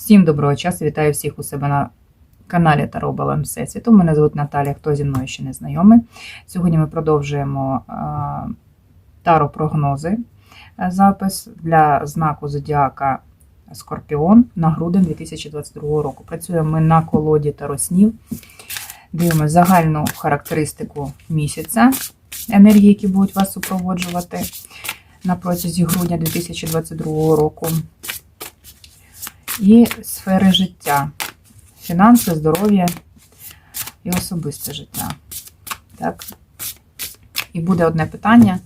Всім доброго часу, вітаю всіх у себе на каналі Таро Балам Всесвіту. Мене звуть Наталія, хто зі мною ще не знайомий. Сьогодні ми продовжуємо е, таро прогнози е, запис для знаку Зодіака Скорпіон на грудень 2022 року. Працюємо ми на колоді Таро снів. Дивимося загальну характеристику місяця, енергії, які будуть вас супроводжувати на протязі грудня 2022 року. І сфери життя, фінанси, здоров'я і особисте життя. Так. І буде одне питання,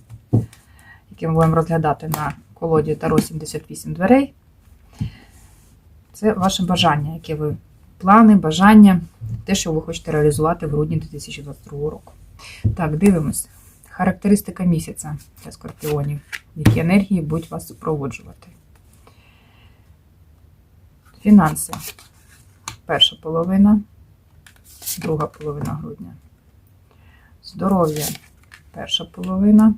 яке ми будемо розглядати на колоді Таро 78 дверей. Це ваше бажання, яке ви плани, бажання, те, що ви хочете реалізувати в грудні 2022 року. Так, дивимось. Характеристика місяця для скорпіонів, які енергії будуть вас супроводжувати. Фінанси. Перша половина, друга половина грудня. Здоров'я. Перша половина,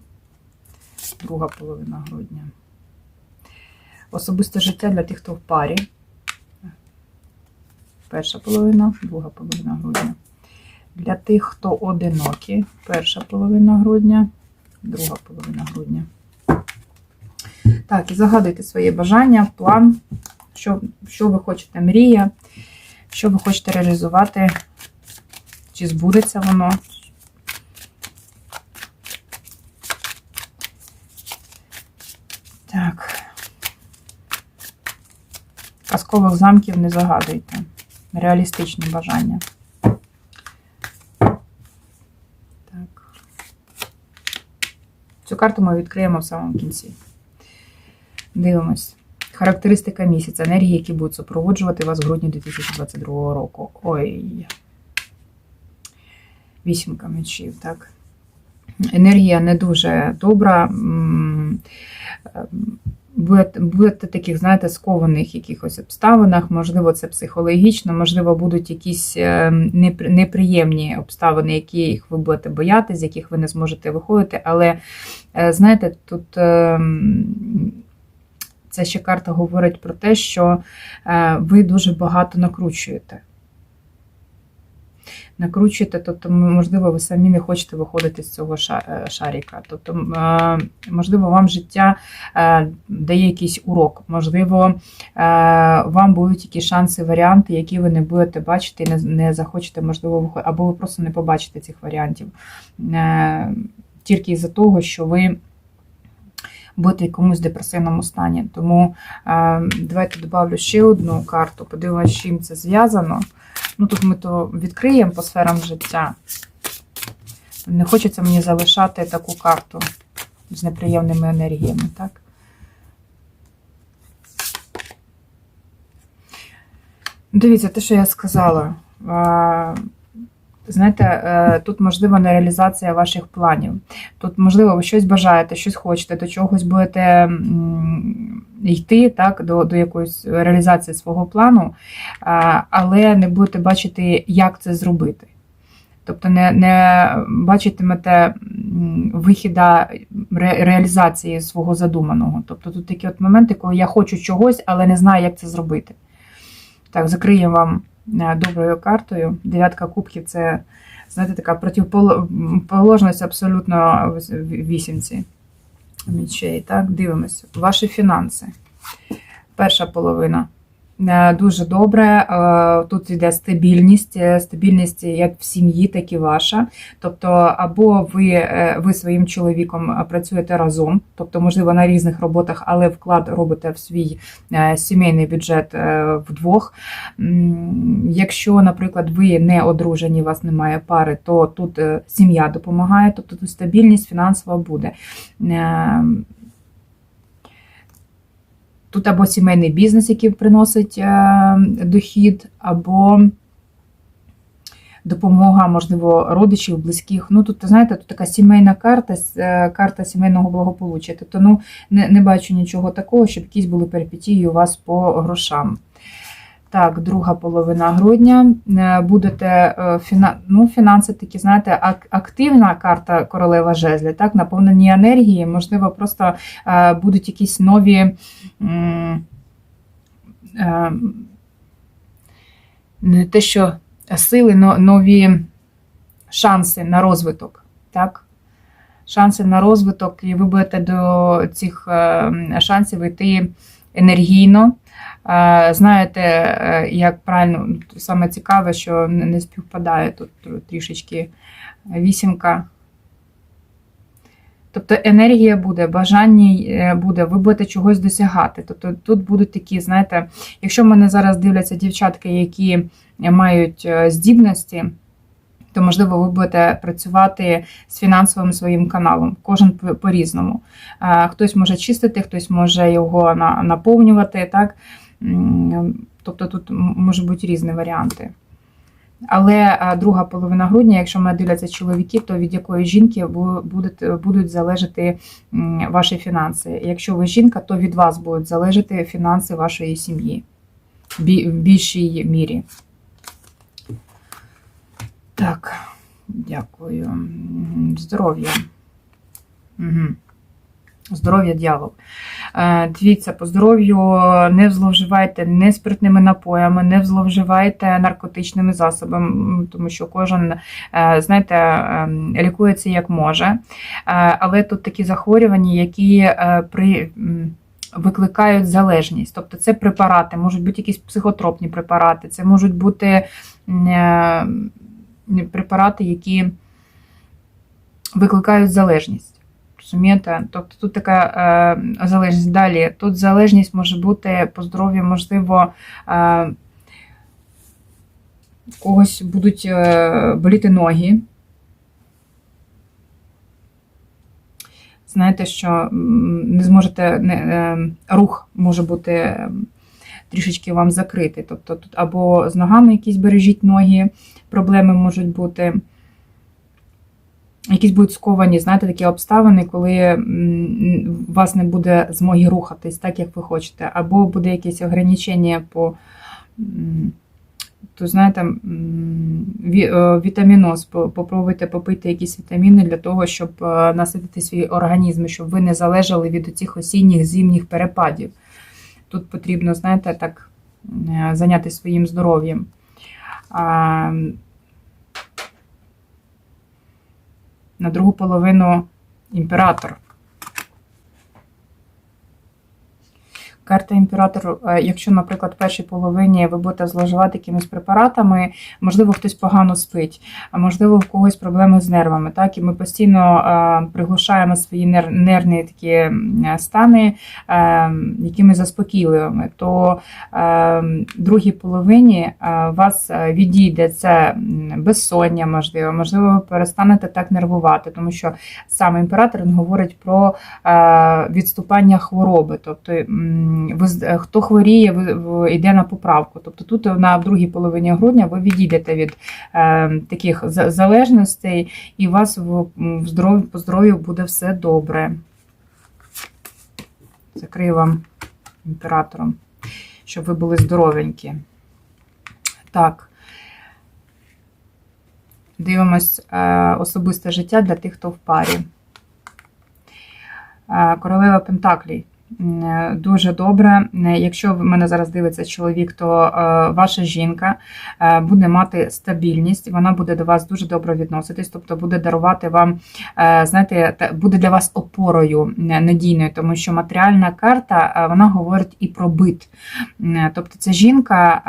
друга половина грудня. Особисте життя для тих, хто в парі. Перша половина, друга половина грудня. Для тих, хто одинокі, перша половина грудня, друга половина грудня. Так, і загадуйте своє бажання, план, що, що ви хочете, мрія, що ви хочете реалізувати, чи збудеться воно. Так. Казкових замків не загадуйте. Реалістичні бажання. Так. Цю карту ми відкриємо в самому кінці. Дивимось. Характеристика місяця. Енергії, які будуть супроводжувати вас в грудні 2022 року. Ой. Вісімка мечів, так. Енергія не дуже добра. Ем, Будете, таких, знаєте, скованих якихось обставинах, можливо, це психологічно, можливо, будуть якісь е, неприємні обставини, яких ви будете боятися, з яких ви не зможете виходити. Але, е, знаєте, тут ця ще карта говорить про те, що е, ви дуже багато накручуєте. Накручуєте, тобто, можливо, ви самі не хочете виходити з цього е, шаріка. Тобто, е, можливо, вам життя дає якийсь урок, можливо, вам будуть якісь шанси, варіанти, які ви не будете бачити і не, захочете, можливо, виходити, або ви просто не побачите цих варіантів. Тільки із-за того, що ви бути в якомусь депресивному стані. Тому е, давайте додавлю ще одну карту, подивимося, з чим це зв'язано. Ну, тут ми то відкриємо по сферам життя. Не хочеться мені залишати таку карту з неприємними енергіями, так? Дивіться, те, що я сказала. Е, Знаєте, е, тут можлива нереалізація ваших планів. Тут, можливо, ви щось бажаєте, щось хочете, до чогось будете йти, так, до, до якоїсь реалізації свого плану, але не будете бачити, як це зробити. Тобто не, не бачитимете вихіда ре, реалізації свого задуманого. Тобто тут такі от моменти, коли я хочу чогось, але не знаю, як це зробити. Так, закриємо вам е, доброю картою. Дев'ятка кубків це, знаєте, така противоположність абсолютно вісімці мічей. Так, дивимося. Ваші фінанси. Перша половина. Е, Дуже добре. Е, Тут йде стабільність, е, стабільність як в сім'ї, так і ваша. Тобто, або ви, ви своїм чоловіком працюєте разом, тобто, можливо, на різних роботах, але вклад робите в свій сімейний бюджет вдвох. Якщо, наприклад, ви не одружені, у вас немає пари, то тут сім'я допомагає, тобто тут стабільність фінансова буде. Тут або сімейний бізнес, який приносить е, дохід, або допомога, можливо, родичів, близьких. Ну, тут, знаєте, тут така сімейна карта, е, карта сімейного благополуччя. Тобто, ну, не, не бачу нічого такого, щоб якісь були перипетії у вас по грошам. Так, друга половина грудня. Е, Будете е, ну, фінанси такі, знаєте, активна карта королева жезлі, так, наповнені енергії, можливо, просто е, будуть якісь нові не те, що сили, но нові шанси на розвиток. Так? Шанси на розвиток, і ви будете до цих шансів йти енергійно. Знаєте, е, як правильно, саме цікаве, що не співпадає тут трішечки вісімка. Тобто енергія буде, бажання е, буде, ви будете чогось досягати. Тобто тут будуть такі, знаєте, якщо мене зараз дивляться дівчатки, які мають е, здібності, то можливо ви будете працювати з фінансовим своїм каналом, кожен по- по-різному. Хтось може чистити, хтось може його на- наповнювати. так? Тобто тут можуть бути різні варіанти. Але друга половина грудня, якщо мене дивляться чоловіки, то від якої жінки будуть, будуть залежати ваші фінанси. Якщо ви жінка, то від вас будуть залежати фінанси вашої сім'ї в більшій мірі. Так, дякую. Здоров'я. Угу. Здоров'я дьявол. Е, Дивіться, по здоров'ю не зловживайте не спиртними напоями, не зловживайте наркотичними засобами, тому що кожен, е, знаєте, е, лікується як може. Е, Але тут такі захворювання, які при. Викликають залежність, тобто це препарати, можуть бути якісь психотропні препарати, це можуть бути препарати, які викликають залежність. Розумієте? Тобто тут така е, залежність. Далі тут залежність може бути по здоров'ю, можливо, е, в когось будуть е, боліти ноги. Знаєте, що не зможете не, е, рух може бути е, трішечки вам закритий. Тобто тут або з ногами якісь бережіть ноги, проблеми можуть бути якісь будуть сковані, знаєте, такі обставини, коли у вас не буде змоги рухатись так, як ви хочете, або буде якесь ограничення по, то знаєте, е, вітаміноз. Попробуйте попити якісь вітаміни для того, щоб е, наситити свій організм, щоб ви не залежали від цих осінніх зимніх перепадів. Тут потрібно, знаєте, так е, зайнятися своїм здоров'ям. А, на другу половину імператор. Карта імператор, е, якщо, наприклад, в першій половині ви будете зловживати якимись препаратами, можливо, хтось погано спить, а можливо, в когось проблеми з нервами. Так, і ми постійно е, приглушаємо свої нервні такі стани е, якимись заспокійливими, то в другій половині вас відійде це безсоння, можливо, можливо, ви перестанете так нервувати, тому що сам імператор він говорить про відступання хвороби. Тобто, хто хворіє, йде на поправку. Тобто тут на другій половині грудня ви відійдете від е, таких залежностей, і у вас по здоров'ю буде все добре. Закрию вам імператором, щоб ви були здоровенькі. Так. Дивимось е, особисте життя для тих, хто в парі. Е, Королева Пентаклій. Е, Дуже добре. Е, Якщо в мене зараз дивиться чоловік, то е, ваша жінка буде мати стабільність, вона буде до вас дуже добре відноситись, тобто буде дарувати вам, знаєте, буде для вас опорою надійною, тому що матеріальна карта вона говорить і про бит. Тобто ця жінка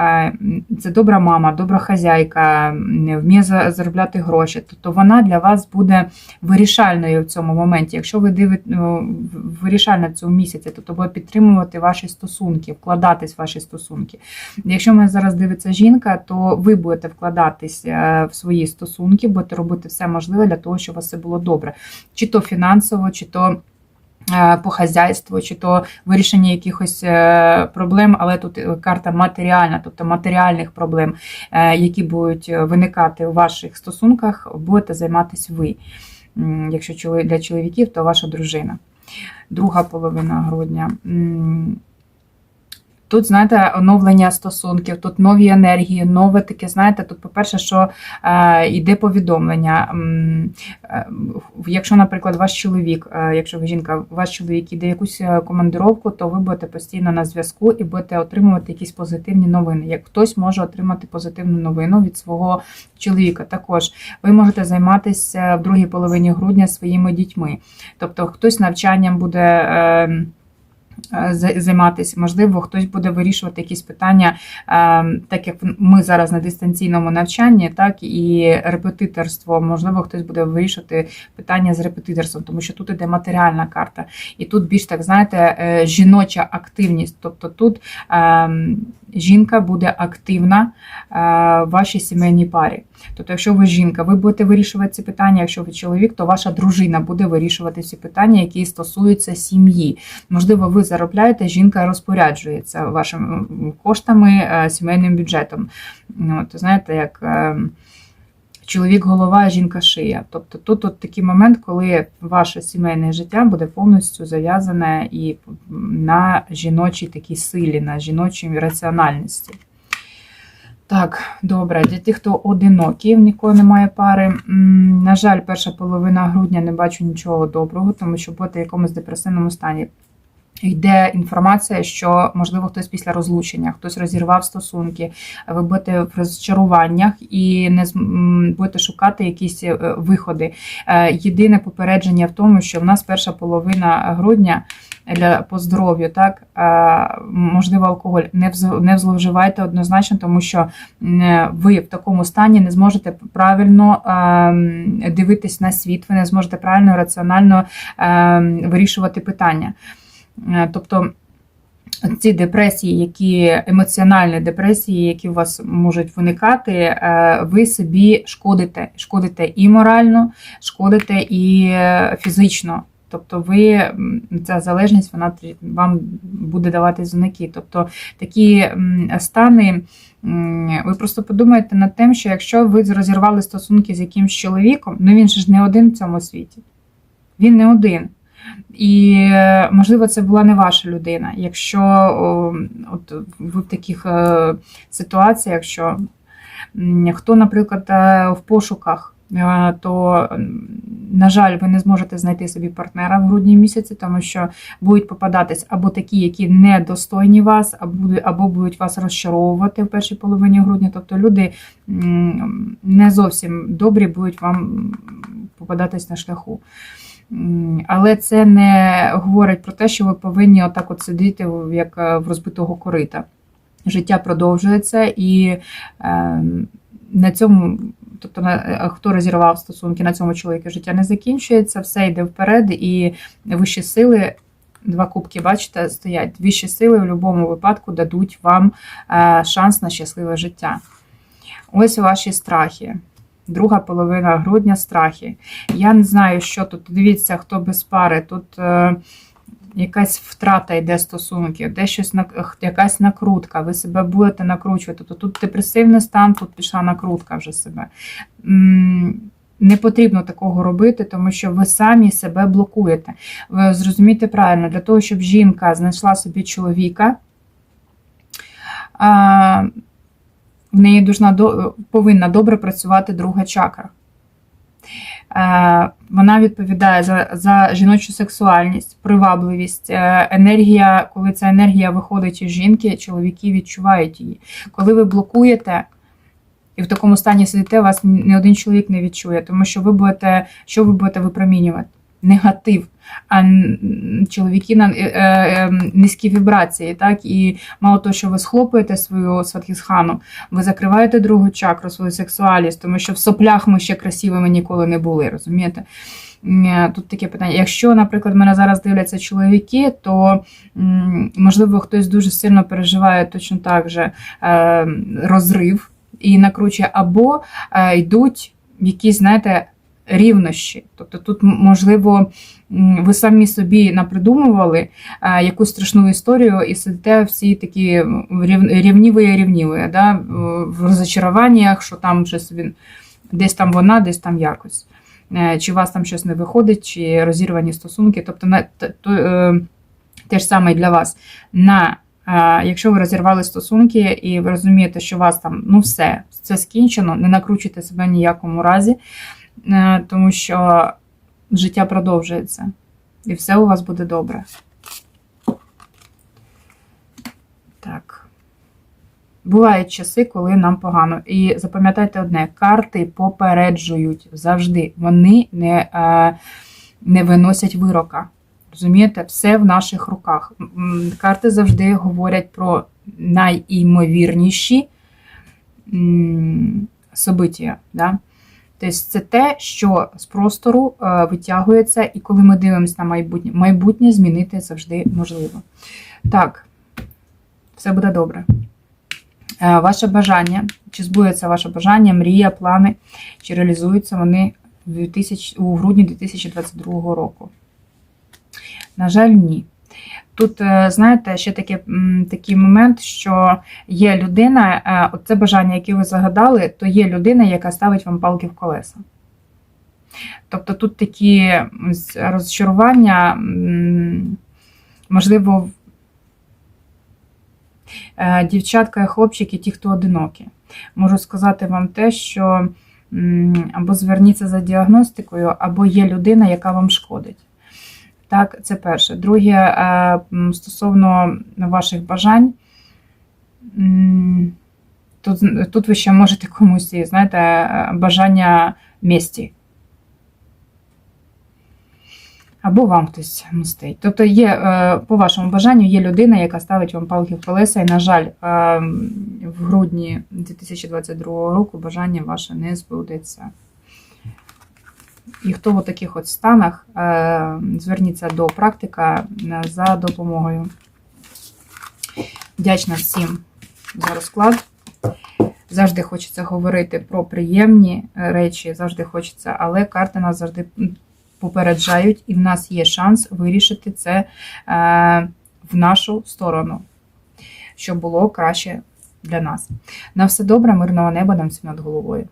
це добра мама, добра хазяйка, вміє заробляти гроші. Тобто вона для вас буде вирішальною в цьому моменті. Якщо ви дивите ну, вирішальна в цьому місяці, тобто буде підтримувати ваші стосунки, вкладатись в ваші стосунки. Якщо мене зараз дивиться жінка, то ви будете вкладатись е, в свої стосунки, будете робити все можливе для того, щоб у вас все було добре, чи то фінансово, чи то. е, По хазяйству, чи то вирішення якихось е, проблем, але тут карта матеріальна, тобто матеріальних проблем, які будуть виникати у ваших стосунках, будете займатися ви. Якщо для чоловіків, то ваша дружина. Друга половина грудня. Тут, знаєте, оновлення стосунків, тут нові енергії, нове таке, знаєте, тут, по-перше, що е, йде повідомлення. Е, Якщо, наприклад, ваш чоловік, е, якщо ви жінка, ваш чоловік іде якусь е, командировку, то ви будете постійно на зв'язку і будете отримувати якісь позитивні новини. Як хтось може отримати позитивну новину від свого чоловіка, також ви можете займатися в другій половині грудня своїми дітьми. Тобто хтось навчанням буде. е, Займатися, можливо, хтось буде вирішувати якісь питання, е, так як ми зараз на дистанційному навчанні, так і репетиторство. Можливо, хтось буде вирішувати питання з репетиторством, тому що тут іде матеріальна карта, і тут більш так знаєте, е, жіноча активність. Тобто тут е, жінка буде активна е, в вашій сімейній парі. Тобто, якщо ви жінка, ви будете вирішувати ці питання. Якщо ви чоловік, то ваша дружина буде вирішувати ці питання, які стосуються сім'ї. Можливо, ви заробляєте, жінка розпоряджується вашими коштами, е, сімейним бюджетом. Ну, От, знаєте, як. е, Чоловік голова, жінка шия. Тобто тут от такий момент, коли ваше сімейне життя буде повністю зав'язане і на жіночій такій силі, на жіночій раціональності. Так, добре, для тих, хто одинокий, в нікого немає пари. На жаль, перша половина грудня не бачу нічого доброго, тому що будете в якомусь депресивному стані. Йде інформація, що можливо хтось після розлучення, хтось розірвав стосунки, ви будете в розчаруваннях і не м, будете шукати якісь е, виходи. Е, Єдине попередження в тому, що в нас перша половина грудня для по здоров'ю, так е, можливо, алкоголь не не зловживайте однозначно, тому що ви в такому стані не зможете правильно е, дивитись на світ, ви не зможете правильно раціонально е, вирішувати питання. Е, Тобто ці депресії, які емоціональні депресії, які у вас можуть виникати, е, ви собі шкодите. Шкодите і морально, шкодите і е, фізично. Тобто, ви ця залежність вона вам буде давати знаки. Тобто такі стани. Ви просто подумайте над тим, що якщо ви розірвали стосунки з якимсь чоловіком, ну він ж не один в цьому світі. Він не один. І, е, можливо, це була не ваша людина. Якщо от ви в таких е, ситуаціях, що хто, наприклад, е, в пошуках, то, на жаль, ви не зможете знайти собі партнера в грудні місяці, тому що будуть попадатись або такі, які недостойні вас, або будуть вас розчаровувати в першій половині грудня. Тобто люди не зовсім добрі будуть вам попадатись на шляху. Але це не говорить про те, що ви повинні отак от сидіти, як е, в розбитого корита. Життя продовжується і е, на цьому, тобто е, хто розірвав стосунки, на цьому чоловіка життя не закінчується, все йде вперед, і вищі сили. Два кубки, бачите, стоять. Вищі сили в будь-якому випадку дадуть вам е, шанс на щасливе життя. Ось ваші страхи. Друга половина грудня страхи. Я не знаю, що тут. Дивіться, хто без пари. Тут е, якась втрата йде стосунків, де щось якась накрутка. Ви себе будете накручувати. Тобто тут депресивний стан, тут пішла накрутка вже себе. Не потрібно такого робити, тому що ви самі себе блокуєте. Ви зрозумієте правильно, для того, щоб жінка знайшла собі чоловіка. В неї должна, до- повинна добре працювати друга чакра. Е, Вона відповідає за, за жіночу сексуальність, привабливість, е, енергія, коли ця енергія виходить із жінки, чоловіки відчувають її. Коли ви блокуєте і в такому стані сидите, вас ні один чоловік не відчує, тому що ви будете, що ви будете випромінювати? Негатив. А чоловіки на е, е, е, низькі вібрації, так і мало того, що ви схлопуєте свою сватхісхану, ви закриваєте другу чакру, свою сексуальність, тому що в соплях ми ще красивими ніколи не були, розумієте? Тут таке питання. Якщо, наприклад, мене зараз дивляться чоловіки, то можливо хтось дуже сильно переживає точно так же е, розрив і накручує, або е, йдуть якісь, знаєте, рівнощі. Тобто тут, можливо, ви самі собі напридумували е, якусь страшну історію і сидите всі такі рів- рівніві рівніві, да? в розочаруваннях, що там щось він десь там вона, десь там якось. Е, Чи у вас там щось не виходить, чи розірвані стосунки. Тобто, на, т- то, е, те ж саме і для вас. На Е, Якщо ви розірвали стосунки і ви розумієте, що у вас там ну все, це скінчено, не накручуйте себе ні в якому разі, тому що життя продовжується і все у вас буде добре. Так. Бувають часи, коли нам погано. І запам'ятайте одне: карти попереджують завжди. Вони не, е, не виносять вирока. Розумієте, все в наших руках. Карти завжди говорять про найімовірніші события. Да? Тобто це те, що з простору е, витягується, і коли ми дивимося на майбутнє, майбутнє змінити завжди можливо. Так, все буде добре. Е, Ваше бажання, чи збудеться ваше бажання, мрія, плани, чи реалізуються вони 2000, у грудні 2022 року? На жаль, ні. Тут, е, знаєте, ще таке, такий момент, що є людина, е, от це бажання, яке ви загадали, то є людина, яка ставить вам палки в колеса. Тобто тут такі розчарування, можливо, Е, дівчатка і хлопчики, ті, хто одинокі. Можу сказати вам те, що або зверніться за діагностикою, або є людина, яка вам шкодить. Так, це перше. Друге, е, стосовно ваших бажань, тут, тут ви ще можете комусь, знаєте, бажання місті. Або вам хтось мстить. Тобто є, е, по вашому бажанню, є людина, яка ставить вам палки в колеса, і, на жаль, е, в грудні 2022 року бажання ваше не збудеться. І хто в таких от станах, е, зверніться до практика е, за допомогою. Вдячна всім за розклад. Завжди хочеться говорити про приємні е, речі, завжди хочеться, але карти нас завжди попереджають, і в нас є шанс вирішити це в нашу сторону, щоб було краще для нас. На все добре, мирного неба нам всім над головою.